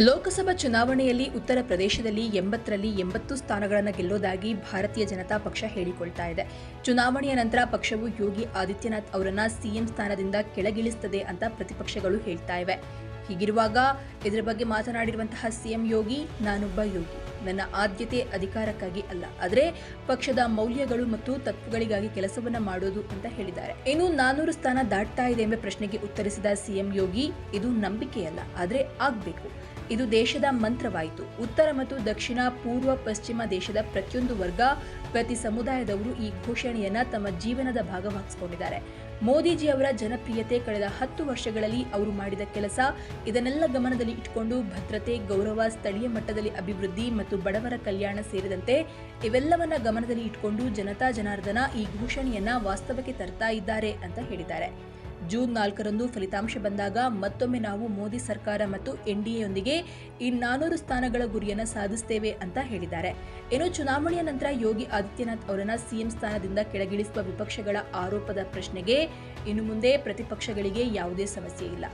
ಲೋಕಸಭಾ ಚುನಾವಣೆಯಲ್ಲಿ ಉತ್ತರ ಪ್ರದೇಶದಲ್ಲಿ ಎಂಬತ್ತರಲ್ಲಿ ಎಂಬತ್ತು ಸ್ಥಾನಗಳನ್ನು ಗೆಲ್ಲೋದಾಗಿ ಭಾರತೀಯ ಜನತಾ ಪಕ್ಷ ಹೇಳಿಕೊಳ್ತಾ ಇದೆ. ಚುನಾವಣೆಯ ನಂತರ ಪಕ್ಷವು ಯೋಗಿ ಆದಿತ್ಯನಾಥ್ ಅವರನ್ನ ಸಿಎಂ ಸ್ಥಾನದಿಂದ ಕೆಳಗಿಳಿಸುತ್ತದೆ ಅಂತ ಪ್ರತಿಪಕ್ಷಗಳು ಹೇಳ್ತಾ ಇವೆ. ಹೀಗಿರುವಾಗ ಇದರ ಬಗ್ಗೆ ಮಾತನಾಡಿರುವಂತಹ ಸಿಎಂ ಯೋಗಿ, ನಾನೊಬ್ಬ ಯೋಗಿ. ನನ್ನ ಆದ್ಯತೆ ಅಧಿಕಾರಕ್ಕಾಗಿ ಅಲ್ಲ, ಆದರೆ ಪಕ್ಷದ ಮೌಲ್ಯಗಳು ಮತ್ತು ತತ್ವಗಳಿಗಾಗಿ ಕೆಲಸವನ್ನ ಮಾಡೋದು ಅಂತ ಹೇಳಿದ್ದಾರೆ. ಇನ್ನು ನಾನೂರು ಸ್ಥಾನ ದಾಟ್ತಾ ಇದೆ ಎಂಬ ಪ್ರಶ್ನೆಗೆ ಉತ್ತರಿಸಿದ ಸಿಎಂ ಯೋಗಿ, ಇದು ನಂಬಿಕೆಯಲ್ಲ, ಆದರೆ ಆಗ್ಬೇಕು. ಇದು ದೇಶದ ಮಂತ್ರವಾಯಿತು. ಉತ್ತರ ಮತ್ತು ದಕ್ಷಿಣ, ಪೂರ್ವ, ಪಶ್ಚಿಮ ದೇಶದ ಪ್ರತಿಯೊಂದು ವರ್ಗ ಪ್ರತಿ ಸಮುದಾಯದವರು ಈ ಘೋಷಣೆಯನ್ನ ತಮ್ಮ ಜೀವನದ ಭಾಗವಾಗಿಸಿಕೊಂಡಿದ್ದಾರೆ ಮೋದಿಜಿ ಅವರ ಜನಪ್ರಿಯತೆ ಕಳೆದ ಹತ್ತು ವರ್ಷಗಳಲ್ಲಿ ಅವರು ಮಾಡಿದ ಕೆಲಸ ಇದನ್ನೆಲ್ಲ ಗಮನದಲ್ಲಿ ಇಟ್ಟುಕೊಂಡು ಭದ್ರತೆ, ಗೌರವ, ಸ್ಥಳೀಯ ಮಟ್ಟದಲ್ಲಿ ಅಭಿವೃದ್ಧಿ ಮತ್ತು ಬಡವರ ಕಲ್ಯಾಣ ಸೇರಿದಂತೆ ಇವೆಲ್ಲವನ್ನ ಗಮನದಲ್ಲಿ ಇಟ್ಟುಕೊಂಡು ಜನತಾ ಜನಾರ್ದನ ಈ ಘೋಷಣೆಯನ್ನ ವಾಸ್ತವಕ್ಕೆ ತರ್ತಾ ಇದ್ದಾರೆ ಅಂತ ಹೇಳಿದ್ದಾರೆ. ಜೂನ್ ನಾಲ್ಕರಂದು ಫಲಿತಾಂಶ ಬಂದಾಗ ಮತ್ತೊಮ್ಮೆ ನಾವು ಮೋದಿ ಸರ್ಕಾರ ಮತ್ತು ಎನ್ಡಿಎಯೊಂದಿಗೆ ಈ ನಾನೂರು ಸ್ಥಾನಗಳ ಗುರಿಯನ್ನು ಸಾಧಿಸುತ್ತೇವೆ ಅಂತ ಹೇಳಿದ್ದಾರೆ. ಇನ್ನು ಚುನಾವಣೆಯ ನಂತರ ಯೋಗಿ ಆದಿತ್ಯನಾಥ್ ಅವರನ್ನ ಸಿಎಂ ಸ್ಥಾನದಿಂದ ಕೆಳಗಿಳಿಸುವ ವಿಪಕ್ಷಗಳ ಆರೋಪದ ಪ್ರಶ್ನೆಗೆ ಇನ್ನು ಮುಂದೆ ಪ್ರತಿಪಕ್ಷಗಳಿಗೆ ಯಾವುದೇ ಸಮಸ್ಯೆ ಇಲ್ಲ.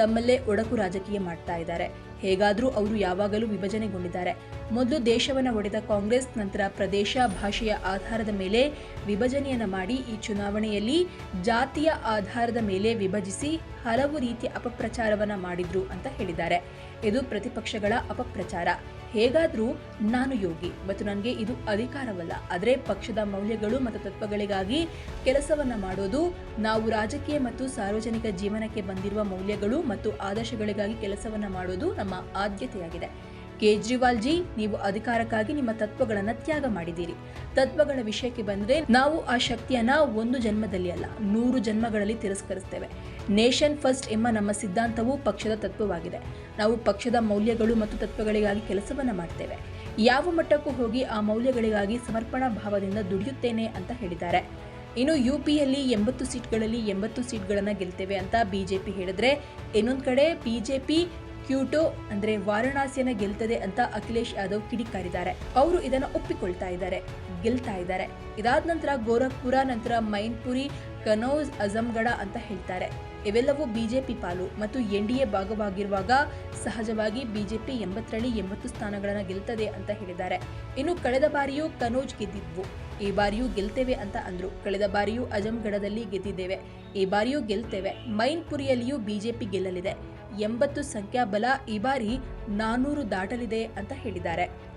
ತಮ್ಮಲ್ಲೇ ಒಡಕು ರಾಜಕೀಯ ಮಾಡ್ತಾ ಇದ್ದಾರೆ. ಹೇಗಾದರೂ ಅವರು ಯಾವಾಗಲೂ ವಿಭಜನೆಗೊಂಡಿದ್ದಾರೆ. ಮೊದಲು ದೇಶವನ್ನು ಒಡೆದ ಕಾಂಗ್ರೆಸ್, ನಂತರ ಪ್ರದೇಶ ಭಾಷೆಯ ಆಧಾರದ ಮೇಲೆ ವಿಭಜನೆಯನ್ನು ಮಾಡಿ ಈ ಚುನಾವಣೆಯಲ್ಲಿ ಜಾತಿಯ ಆಧಾರದ ಮೇಲೆ ವಿಭಜಿಸಿ ಹಲವು ರೀತಿಯ ಅಪಪ್ರಚಾರವನ್ನು ಮಾಡಿದ್ರು ಅಂತ ಹೇಳಿದ್ದಾರೆ. ಇದು ಪ್ರತಿಪಕ್ಷಗಳ ಅಪಪ್ರಚಾರ. ಹೇಗಾದರೂ ನಾನು ಯೋಗಿ, ಮತ್ತು ನನಗೆ ಇದು ಅಧಿಕಾರವಲ್ಲ. ಆದರೆ ಪಕ್ಷದ ಮೌಲ್ಯಗಳು ಮತ್ತು ತತ್ವಗಳಿಗಾಗಿ ಕೆಲಸವನ್ನು ಮಾಡೋದು, ನಾವು ರಾಜಕೀಯ ಮತ್ತು ಸಾರ್ವಜನಿಕ ಜೀವನಕ್ಕೆ ಬಂದಿರುವ ಮೌಲ್ಯಗಳು ಮತ್ತು ಆದರ್ಶಗಳಿಗಾಗಿ ಕೆಲಸವನ್ನು ಮಾಡೋದು ನಮ್ಮ ಆದ್ಯತೆಯಾಗಿದೆ. ಕೇಜ್ರಿವಾಲ್ ಜಿ ನೀವು ಅಧಿಕಾರಕ್ಕಾಗಿ ನಿಮ್ಮ ತತ್ವಗಳನ್ನು ತ್ಯಾಗ ಮಾಡಿದ್ದೀರಿ. ತತ್ವಗಳ ವಿಷಯಕ್ಕೆ ಬಂದರೆ ನಾವು ಆ ಶಕ್ತಿಯನ್ನ ಒಂದು ಜನ್ಮದಲ್ಲಿ ಅಲ್ಲ, ನೂರು ಜನ್ಮಗಳಲ್ಲಿ ತಿರಸ್ಕರಿಸ್ತೇವೆ. ನೇಷನ್ ಫಸ್ಟ್ ಎಂಬ ನಮ್ಮ ಸಿದ್ಧಾಂತವು ಪಕ್ಷದ ತತ್ವವಾಗಿದೆ. ನಾವು ಪಕ್ಷದ ಮೌಲ್ಯಗಳು ಮತ್ತು ತತ್ವಗಳಿಗಾಗಿ ಕೆಲಸವನ್ನು ಮಾಡ್ತೇವೆ. ಯಾವ ಮಟ್ಟಕ್ಕೂ ಹೋಗಿ ಆ ಮೌಲ್ಯಗಳಿಗಾಗಿ ಸಮರ್ಪಣಾ ಭಾವದಿಂದ ದುಡಿಯುತ್ತೇನೆ ಅಂತ ಹೇಳಿದ್ದಾರೆ. ಇನ್ನು ಯು ಪಿಯಲ್ಲಿ ಎಂಬತ್ತು ಸೀಟ್ಗಳಲ್ಲಿ ಎಂಬತ್ತು ಸೀಟ್ಗಳನ್ನು ಗೆಲ್ತೇವೆ ಅಂತ ಬಿಜೆಪಿ ಹೇಳಿದ್ರೆ, ಇನ್ನೊಂದು ಕಡೆ ಬಿಜೆಪಿ ಕ್ಯೂಟೋ ಅಂದ್ರೆ ವಾರಣಾಸಿಯನ್ನ ಗೆಲ್ತದೆ ಅಂತ ಅಖಿಲೇಶ್ ಯಾದವ್ ಕಿಡಿಕಾರಿದ್ದಾರೆ. ಅವರು ಇದನ್ನ ಒಪ್ಪಿಕೊಳ್ತಾ ಇದ್ದಾರೆ, ಗೆಲ್ತಾ ಇದ್ದಾರೆ. ಇದಾದ ನಂತರ ಗೋರಖ್ಪುರ, ನಂತರ ಮೈನ್ಪುರಿ, ಕನೌಜ್ ಅಜಮ್ಗಢ ಅಂತ ಹೇಳ್ತಾರೆ. ಇವೆಲ್ಲವೂ ಬಿಜೆಪಿ ಪಾಲು ಮತ್ತು ಎನ್ ಡಿ ಎ ಭಾಗವಾಗಿರುವಾಗ ಸಹಜವಾಗಿ ಬಿಜೆಪಿ ಎಂಬತ್ತರಲ್ಲಿ ಎಂಬತ್ತು ಸ್ಥಾನಗಳನ್ನು ಗೆಲ್ತದೆ ಅಂತ ಹೇಳಿದ್ದಾರೆ. ಇನ್ನು ಕಳೆದ ಬಾರಿಯೂ ಕನೌಜ್ ಗೆದ್ದಿದ್ವು. ಈ ಬಾರಿಯೂ ಗೆಲ್ತೇವೆ ಅಂತ ಅಂದ್ರು. ಕಳೆದ ಬಾರಿಯೂ ಅಜಮ್ಗಢದಲ್ಲಿ ಗೆದ್ದಿದ್ದೇವೆ. ಈ ಬಾರಿಯೂ ಗೆಲ್ತೇವೆ. ಮೈನ್ಪುರಿಯಲ್ಲಿಯೂ ಬಿಜೆಪಿ ಗೆಲ್ಲಲಿದೆ. ಎಂಬತ್ತು ಸಂಖ್ಯಾಬಲ ಈ ಬಾರಿ ನಾನೂರು ದಾಟಲಿದೆ ಅಂತ ಹೇಳಿದ್ದಾರೆ.